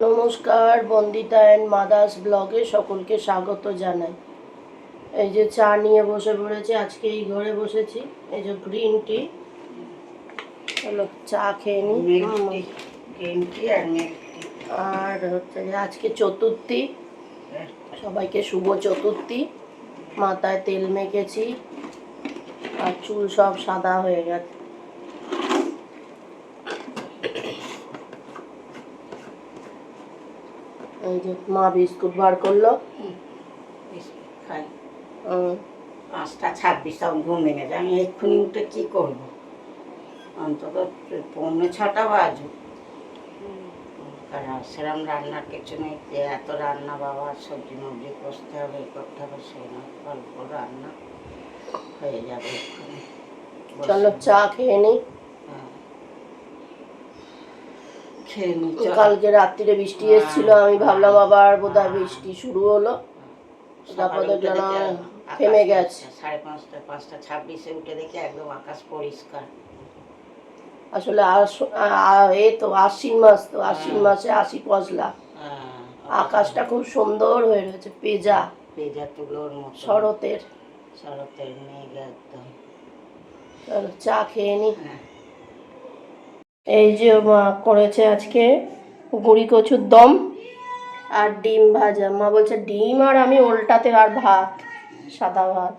নমস্কার Bandita and mother's ব্লগে সকলকে স্বাগত জানাই। এই যে চা নিয়ে বসে পড়েছি আজকে এই ঘরে বসেছি। এই যে গ্রিন টি। চলো চা খেয়ে নিই গ্রিন টি আর আর হচ্ছে আজকে চতুর্থী। সবাইকে শুভ চতুর্থী। মাথায় তেল মেখেছি। আর চুল সব সাদা হয়ে গেছে। এই যে মা বিস্কুট বার করল। খাই। পাঁচটা ছাব্বিশ তখন ঘুম ভেঙে যায়। আমি এক্ষুনি উঠে কী করব? অন্তত পৌনে ছটা বাজু কারণ সেরম রান্নার কিছু নেই। যে এত রান্না বাবা সবজি মবজি কষতে হবে এ করতে হবে সে না। অল্প রান্না হয়ে যাবে এক্ষুনি। চলো চা খেয়ে নিই হ্যাঁ। খেয়ে নি কালকে রাত্রিরে বৃষ্টি এসেছিল আমি ভাবলাম আবার বোধহয় বৃষ্টি শুরু হলো। থেমে গেছে। সাড়ে পাঁচটা পাঁচটা ছাব্বিশে উঠে দেখি একদম আকাশ পরিষ্কার। আসলে এ তো আশ্বিন মাস তো আশ্বিন মাসে আশি পশলা হ্যাঁ, আকাশটা খুব সুন্দর হয়ে রয়েছে পেজা। পেজা তুলোর মতো। শরতের। শরতের মেঘ একদম। চা খেয়ে নি। হ্যাঁ। এই যে মা করেছে আজকে গুড়ি কচুর দম আর ডিম ভাজা। মা বলছে ডিম আর আমি ওল্টাতে আর ভাত সাদা ভাত।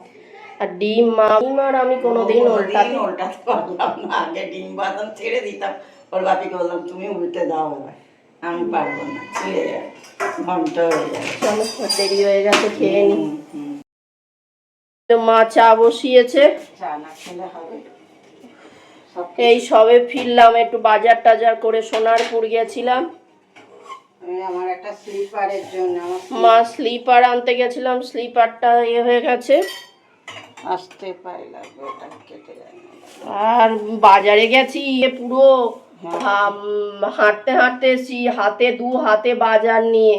আর ডিম মা ডিম আর আমি কোনোদিন ওল্টাতে উল্টাতে পারলাম না। আগে ডিম বাদাম ছেড়ে দিতাম। ওর বাপিকে বললাম তুমি উল্টে দাও এবার। আমি পারব না ছিঁড়ে ঘণ্টা হয়ে চলো দেরি হয়ে গেছে খেয়ে নি। মা চা বসিয়েছে। চা না খেলে হবে। এই সবে ফিরলাম একটু বাজার টাজার করে সোনারপুর গেছিলাম। আমার একটা স্লিপারের জন্য মা স্লিপার আনতে গেছিলাম স্লিপারটা ইয়ে হয়ে গেছে। আসতে পাই ওটা কেটে আর বাজারে গেছি ইয়ে পুরো হাঁটতে হাঁটতে এসছি হাতে দু হাতে বাজার নিয়ে।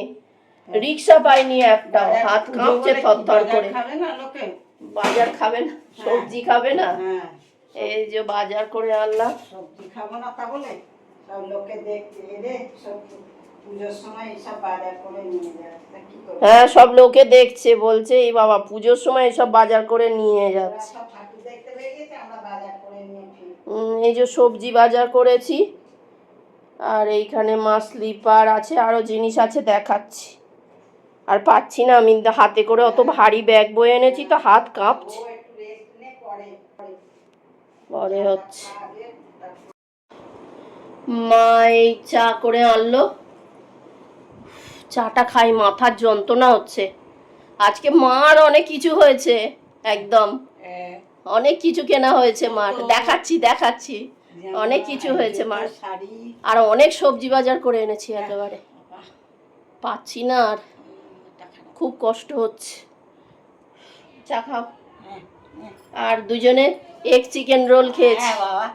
রিক্সা পাইনি একটা হাত কাঁপছে থরথর করে। বাজার খাবে না সবজি খাবে না? হ্যাঁ। এই যে বাজার করে আনলাম। সবজি খাব না তা বলে সব লোকে দেখতে এলে সব হ্যাঁ সব লোকে দেখছে বলছে এই বাবা পুজোর সময় এসব বাজার করে নিয়ে যাচ্ছে। এই যে সবজি বাজার করেছি আর এইখানে মাছ স্লিপার আছে আরও জিনিস আছে দেখাচ্ছি। আর পাচ্ছি না আমি হাতে করে অত ভারী ব্যাগ বয়ে এনেছি তো হাত কাঁপছে। পরে হচ্ছে। মা এই চা করে আনলো। চাটা খাই মাথার যন্ত্রণা হচ্ছে। আজকে মার অনেক কিছু হয়েছে একদম। অনেক কিছু কেনা হয়েছে মার। দেখাচ্ছি দেখাচ্ছি। অনেক কিছু হয়েছে মার। আর অনেক সবজি বাজার করে এনেছি একেবারে। পাচ্ছি না আর। খুব কষ্ট হচ্ছে। চা খাও। হ্যাঁ। আর দুজনে এক চিকেন রোল খেয়েছি। হ্যাঁ বাবা।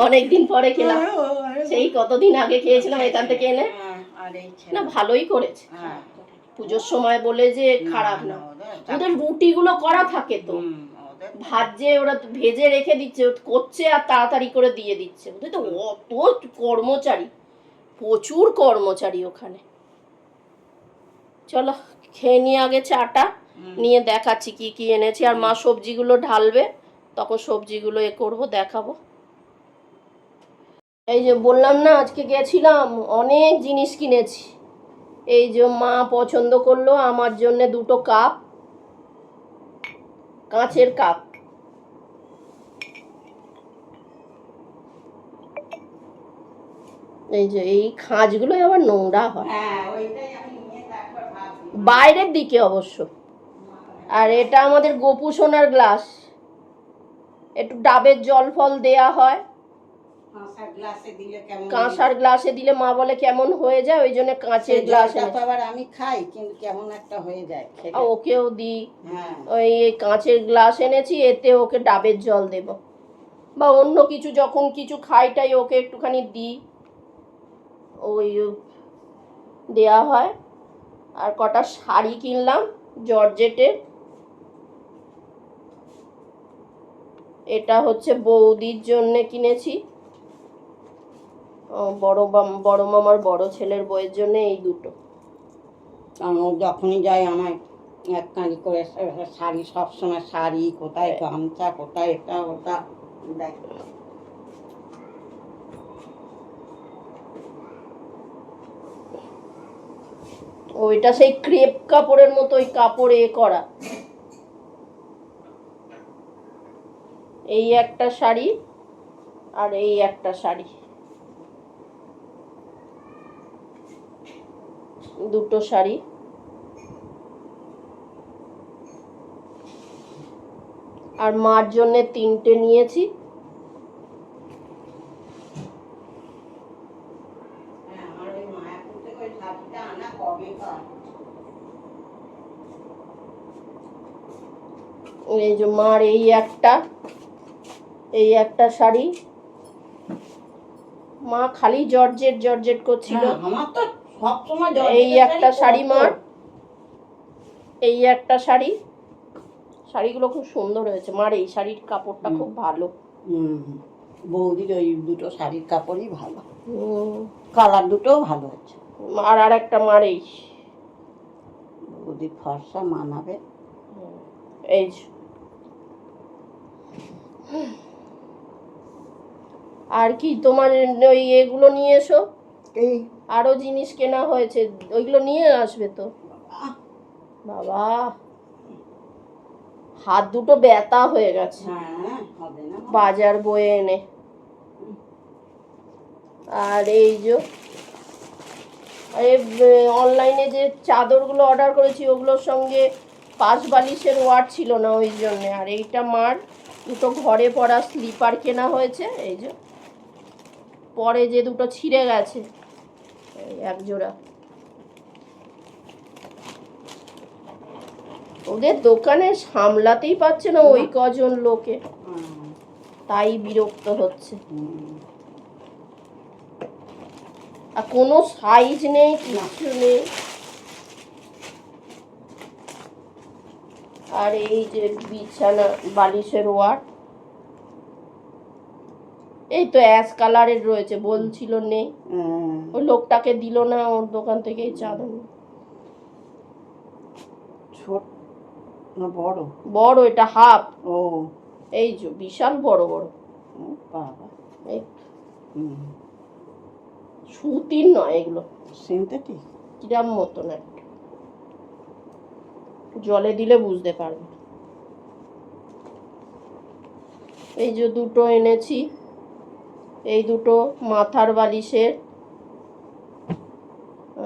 অনেক দিন পরে খেলাম। হ্যাঁ, সেই কতদিন আগে খেয়েছিলাম এখান থেকে এনে। হ্যাঁ। না ভালোই করেছে। পুজোর সময় বলে যে খারাপ না। ওদের রুটিগুলো করা থাকে তো। ভাজে ওরা ভেজে রেখে দিচ্ছে করছে আর তাড়াতাড়ি করে দিয়ে দিচ্ছে। ওদের তো অত কর্মচারী। প্রচুর কর্মচারী ওখানে। চলো খেয়ে নিয়ে আগে চাটা। নিয়ে দেখাচ্ছি কি কি এনেছি। আর মা সবজিগুলো ঢালবে তখন সবজিগুলো এ করব দেখাবো। এই যে বললাম না আজকে গেছিলাম অনেক জিনিস কিনেছি। এই যে মা পছন্দ করল আমার জন্য দুটো কাপ কাঁচের কাপ। এই যে এই খাঁজগুলো আবার নোংরা হয়। হ্যাঁ বাইরের দিকে অবশ্য। আর এটা আমাদের গোপু সোনার গ্লাস। একটু ডাবের জল ফল দেয়া হয়। কাঁসার গ্লাসে দিলে মা বলে কেমন হয়ে যায় ওই জন্য কাঁচের গ্লাস আবার আমি খাই কিন্তু কেমন একটা হয়ে যায় ওকেও দিই। হ্যাঁ। ওই কাঁচের গ্লাস এনেছি এতে ওকে ডাবের জল দেব। বা অন্য কিছু যখন কিছু খাইটাই ওকে একটুখানি দিই। ওই দেয়া হয়। আর কটা শাড়ি কিনলাম জর্জেটের। এটা হচ্ছে বৌদির জন্যে কিনেছি। বড় বড় মামার বড় ছেলের বইয়ের জন্য এই দুটো। ও যখনই যায় আমার এক কাঁড়ি করে শাড়ি সবসময় শাড়ি কোথায় গামছা কোথায় এটা ওটা দেখ। ওইটা সেই ক্রেপ কাপড়ের মতো ওই কাপড়ে করা। এই একটা শাড়ি আর এই একটা শাড়ি। দুটো শাড়ি। আর মার জন্য তিনটে নিয়েছি। এই যে মার এই একটা। এই একটা শাড়ি। মা খালি জর্জেট জর্জেট করছিল। হ্যাঁ, এই একটা শাড়ি মার। এই একটা শাড়ি। শাড়িগুলো খুব সুন্দর হয়েছে। মার এই শাড়ির কাপড়টা খুব ভালো। বৌদির ওই দুটো শাড়ির কাপড়ই ভালো। কালার দুটোও ভালো আছে আর আর একটা মার এই। বৌদির ফর্সা মানাবে। এই। আর কি তোমার ওই এগুলো নিয়ে এসো। এই আরও জিনিস কেনা হয়েছে ওইগুলো নিয়ে আসবে তো। বাবা হাত দুটো ব্যথা হয়ে গেছে। হ্যাঁ বাজার বয়ে এনে। আর এই যে অনলাইনে যে চাদরগুলো অর্ডার করেছি ওগুলোর সঙ্গে পাঁচ বালিশের ওয়াট ছিল না ওই জন্য। আর এইটা মার দুটো ঘরে পড়া স্লিপার কেনা হয়েছে এই যে। পরে যে দুটো ছিঁড়ে গেছে। এক জোড়া। ওদের দোকানে সামলাতেই পারছে না ওই কজন লোকে। তাই বিরক্ত হচ্ছে। আর কোনো সাইজ নেই, কিছু নেই। আর এই যে বিছানা বালিশের ওয়াট এই তো অ্যাশ কালারের রয়েছে বলছিল নেই ওই লোকটাকে দিল না ওর দোকান থেকেই চাদর। ছোট না বড়? বড় এটা হাফ ও। এই যে বিশাল বড় বড়। বাবা। এই। সুতির নয় এগুলো। সিনথেটিক কিরাম মতন একটা জলে দিলে বুঝতে পারবে। এই যে দুটো এনেছি। এই দুটো মাথার বালিশের।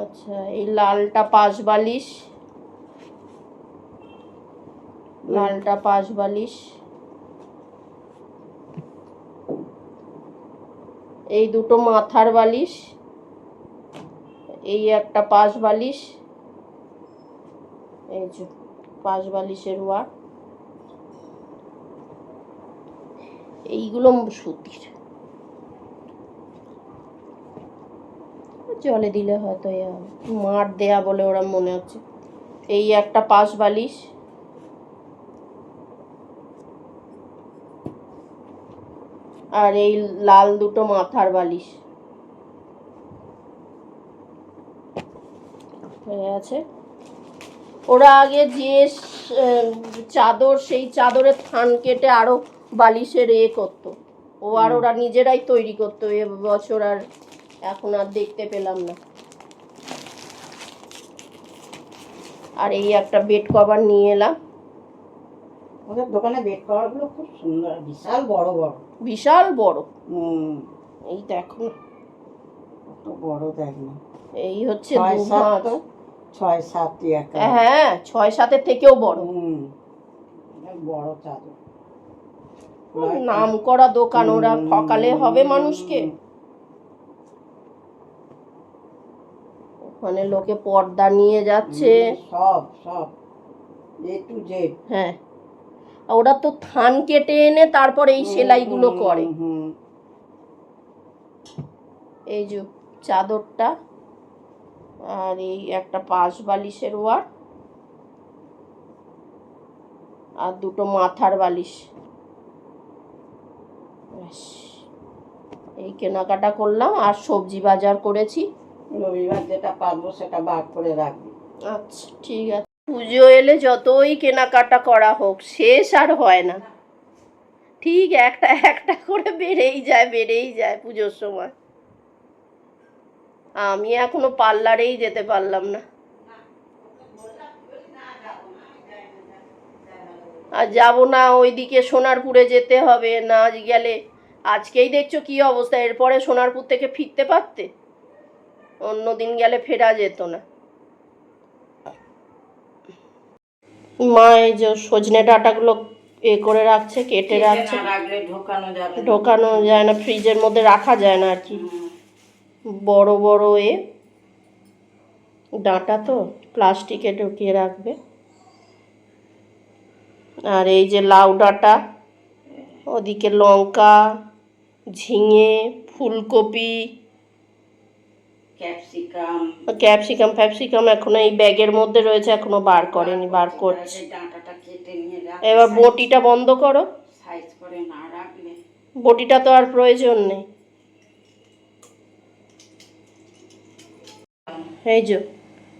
আচ্ছা এই লালটা পাশ বালিশ। লালটা পাশ বালিশ। এই দুটো মাথার বালিশ। এই একটা পাশ বালিশ। এই যে, পাশ বালিশের ওয়ার এইগুলো সুতির। জলে দিলে হয়তো এ হবে। মার দেয়া বলে ওরা মনে হচ্ছে। এই একটা পাশ বালিশ। আর এই লাল দুটো মাথার বালিশ। হয়ে আছে। ওরা আগে যে চাদর সেই চাদরের থান কেটে আরও বালিশের এ করতো। ও আর ওরা নিজেরাই তৈরি করতো এ বছর আর এখন আর দেখতে পেলাম না। আর এই একটা বেড কভার নিয়ে এলাম। ওদের দোকানে বেড কভারগুলো খুব সুন্দর বিশাল বড় বড়। বিশাল বড়। হুম। এই দেখো। কত বড় দেখ না। এই হচ্ছে ছয় সাত ছয় সাত একা। হ্যাঁ ছয় সাতের থেকেও বড়। হুম। বড় চাদর। নাম করা দোকান ওরা ঠকালে হবে মানুষকে। ওখানে লোকে পর্দা নিয়ে যাচ্ছে। সব সব। এ টু জেড হ্যাঁ। ওরা তো থান কেটে এনে তারপর এই সেলাইগুলো করে। এই যে চাদরটা আর এই একটা পাশ বালিশের ওয়ার আর দুটো মাথার বালিশ। এই কেনাকাটা করলাম আর সবজি বাজার করেছি। রবিবার যেটা পারব সেটা বার করে রাখবি। আচ্ছা ঠিক আছে। পুজো এলে যতই কেনাকাটা করা হোক, শেষ আর হয় না। ঠিক একটা একটা করে বেড়েই যায় বেড়েই যায় পুজোর সময়। আমি এখনও পার্লারেই যেতে পারলাম না। আর যাব না, ওইদিকে সোনারপুরে যেতে হবে। না গেলে আজকেই দেখছ কি অবস্থা, এরপরে সোনারপুর থেকে ফিরতে পারতে? অন্য দিন গেলে ফেরা যেত না। মা এই যে সজনে ডাঁটাগুলো এ করে রাখছে কেটে রাখছে। ঢোকানো যায় না ফ্রিজের মধ্যে রাখা যায় না আর কি। বড় বড় এ ডাঁটা তো প্লাস্টিকে ঢুকিয়ে রাখবে। আর এই যে লাউ ডাঁটা ওদিকে লঙ্কা ঝিঙে ফুলকপি ক্যাপসিকাম। ক্যাপসিকাম ফ্যাপসিকাম এখনও এই ব্যাগের মধ্যে রয়েছে এখনও বার করেনি বার করছে। ডাঁটাটা কেটে নিয়ে এবার বটিটা বন্ধ করো। সাইজ করে না রাখলে। বটিটা তো আর প্রয়োজন নেই। এই যে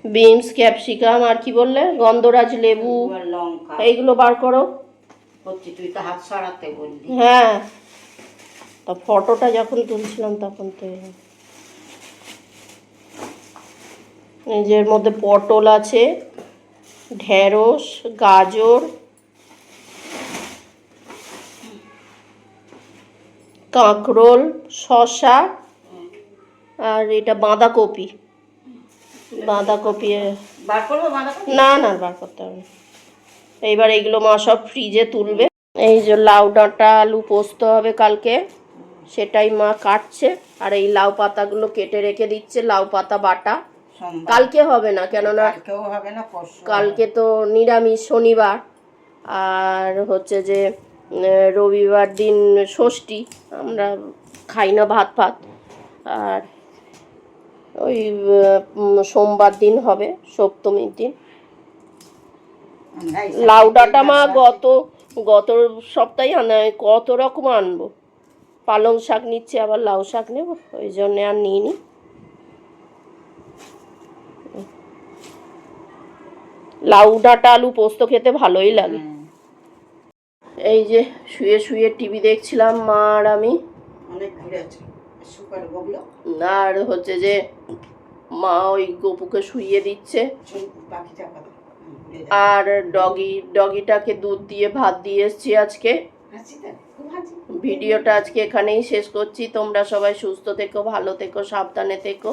বিনস ক্যাপসিকাম আর কি বললে? গন্ধরাজ লেবু লঙ্কা। এইগুলো বার করো। তুই তো হাত সরাতে বললি। হ্যাঁ। তা ফটোটা যখন তুলছিলাম তখন তো এই- এই যে এর মধ্যে পটল আছে ঢেঁড়স গাজর কাঁকরোল শসা আর এটা বাঁধাকপি। বাঁধাকপি না না বার করতে হবে। এইবার এইগুলো মা সব ফ্রিজে তুলবে। এই যে লাউ ডাঁটা আলু পোস্ত হবে কালকে সেটাই মা কাটছে। আর এই লাউ পাতাগুলো কেটে রেখে দিচ্ছে লাউ পাতা বাটা। কালকে হবে না কেননা হবে না কালকে তো নিরামিষ শনিবার আর হচ্ছে যে রবিবার দিন ষষ্ঠী আমরা খাই না ভাত ফাত। আর ওই সোমবার দিন হবে সপ্তমীর দিন। লাউ ডাঁটা মা গত গত সপ্তাহে আনা কত রকম আনব? পালং শাক নিচ্ছে আবার লাউ শাক নেব ওই জন্যে আর নিইনি। লাউ ডাঁটা আলু পোস্ত খেতে ভালোই লাগে। এই যে শুয়ে শুয়ে টিভি দেখছিলাম মা আর আমি। অনেক আর হচ্ছে যে মা ওই গপুকে শুইয়ে দিচ্ছে। আর ডগি ডগিটাকে দুধ দিয়ে ভাত দিয়ে এসছি আজকে। ভিডিওটা আজকে এখানেই শেষ করছি। তোমরা সবাই সুস্থ থেকো ভালো থেকো সাবধানে থেকো।